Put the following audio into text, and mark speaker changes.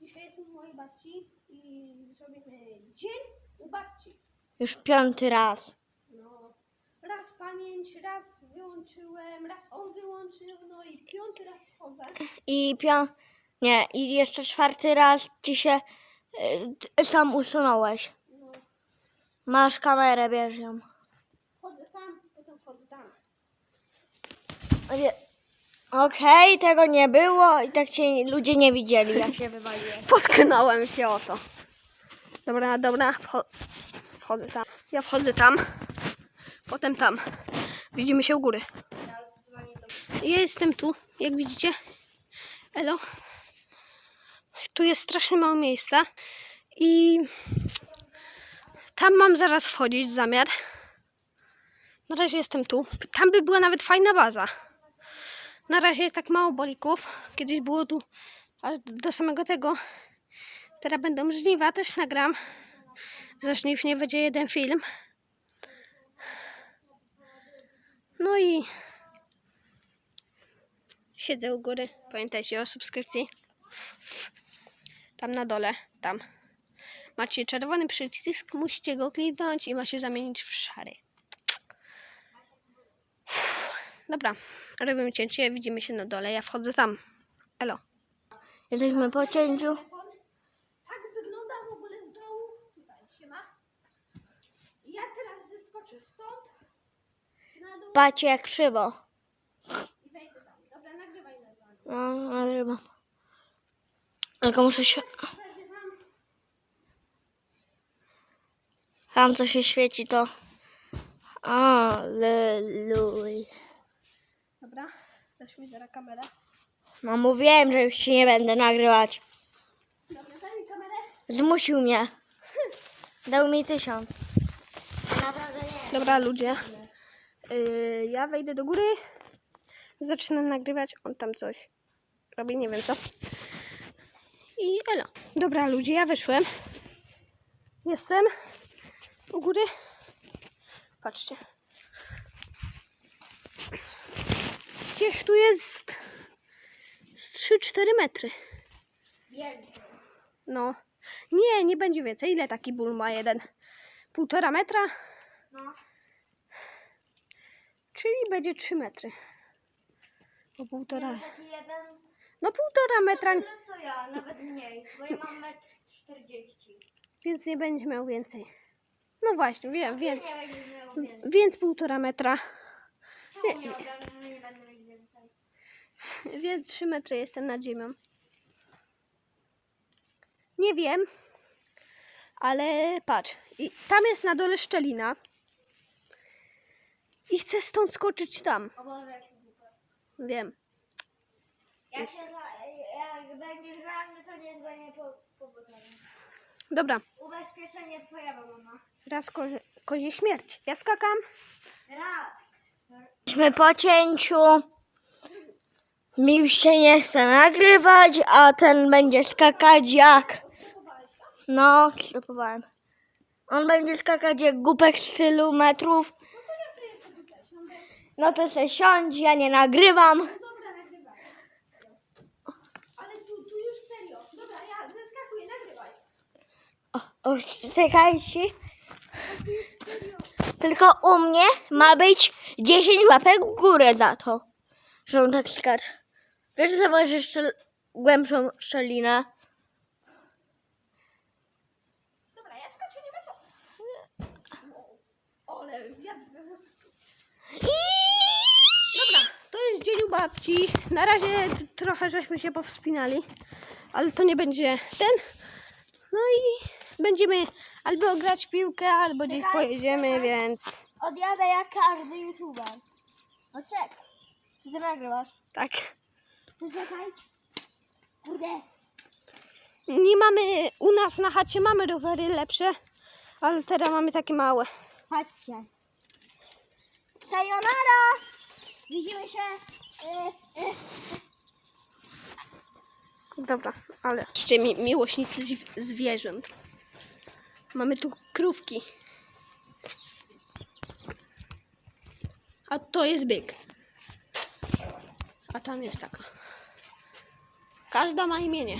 Speaker 1: Dzisiaj jestem u mojej babci i zrobimy dzień u babci.
Speaker 2: Już piąty raz.
Speaker 1: No, raz pamięć, raz wyłączyłem, raz on wyłączył, no i piąty raz wchodzę.
Speaker 2: I pią... Nie, i jeszcze czwarty raz ci się y, sam usunąłeś.
Speaker 1: No,
Speaker 2: Masz kamerę, bierz ją.
Speaker 1: wchodzę tam, potem wchodzę tam.
Speaker 2: Nie. Okej, tego nie było i tak cię ludzie nie widzieli, jak się wywaliłem.
Speaker 1: Potknąłem się o to. Dobra, dobra, wcho- wchodzę tam. Ja wchodzę tam, potem tam. Widzimy się u góry. Ja jestem tu, jak widzicie. Elo. Tu jest strasznie mało miejsca i tam mam zaraz wchodzić zamiar. Na razie jestem tu. Tam by była nawet fajna baza. Na razie jest tak mało bolików. Kiedyś było tu aż do, samego tego. Teraz będą żniwa, też nagram. Ze żniw nie będzie jeden film. No i siedzę u góry. Pamiętajcie o subskrypcji. Tam na dole, tam. Macie czerwony przycisk, musicie go kliknąć i ma się zamienić w szary. Dobra, robimy cięcie, widzimy się na dole. Ja wchodzę tam. Elo.
Speaker 2: Jesteśmy po cięciu.
Speaker 1: Tak wygląda w ogóle z dołu. Tutaj się ma. Ja teraz zeskoczę stąd na dół
Speaker 2: Pacie jak krzywo.
Speaker 1: i wejdę tam. Dobra, nagrywaj na dół.
Speaker 2: No, nagrywam. Tylko muszę się...
Speaker 1: Wejdę tam.
Speaker 2: Tam co się świeci to... Aleluj.
Speaker 1: Dobra, dasz mi zaraz kamerę.
Speaker 2: No mówiłem, że już się nie będę nagrywać.
Speaker 1: Dobra, daj mi kamerę.
Speaker 2: Zmusił mnie. Dał mi tysiąc. Naprawdę nie.
Speaker 1: Dobra, ludzie. Yy, ja wejdę do góry. Zaczynam nagrywać. On tam coś robi, nie wiem co. I elo. Dobra, ludzie, ja wyszłem. Jestem u góry. Patrzcie. Gdzieś tu jest z 3-4 metry.
Speaker 2: Więcej.
Speaker 1: No. Nie, nie będzie więcej. Ile taki ból ma jeden? Półtora metra?
Speaker 2: No.
Speaker 1: Czyli będzie 3 metry. O półtora. No półtora metra,
Speaker 2: Tyle co ja, nawet mniej, bo ja mam metr 40.
Speaker 1: więc nie będzie miał więcej. No właśnie, wiem, więc, więc półtora metra.
Speaker 2: Nie nie?
Speaker 1: Więc 3 metry jestem nad ziemią. Nie wiem, ale patrz. I tam jest na dole szczelina. I chcę stąd skoczyć tam. Wiem.
Speaker 2: Jak się za, jak będziesz realny, to nie dzwonię po, po butelkę.
Speaker 1: Dobra,
Speaker 2: Ubezpieczenie twojego mama.
Speaker 1: raz kozie, kozie śmierć. Ja skakam.
Speaker 2: Raz. Jesteśmy po cięciu. Mi się nie chce nagrywać, a ten będzie skakać jak... No, stopowałem. On będzie skakać jak głupek z tylu metrów. No to se siądź, ja nie nagrywam.
Speaker 1: Dobra, nagrywaj. Ale tu, tu już serio. Dobra, ja zeskakuję, nagrywaj.
Speaker 2: O, o, czekajcie. Tylko u mnie ma być 10 łapek w górę za to, że on tak skacze. Wiesz, że masz jeszcze głębszą szczelinę?
Speaker 1: Dobra, ja skaczę, nie ma co. Wow, Ale wiatr we włosach. Dobra, to jest dzień u babci. Na razie trochę żeśmy się powspinali, ale to nie będzie ten. No i będziemy albo grać w piłkę, albo gdzieś pojedziemy, więc
Speaker 2: Odjadę jak każdy youtuber. No czekaj. Czy ty nagrywasz?
Speaker 1: tak.
Speaker 2: Czekaj. Kurde.
Speaker 1: Nie mamy, u nas na chacie mamy rowery lepsze, ale teraz mamy takie małe.
Speaker 2: Chodźcie. Sayonara! Widzimy się. Y, y.
Speaker 1: Dobra, ale jeszcze mi, miłośnicy zwi- zwierząt. Mamy tu krówki. A to jest byk. A tam jest taka. Każda ma imienie.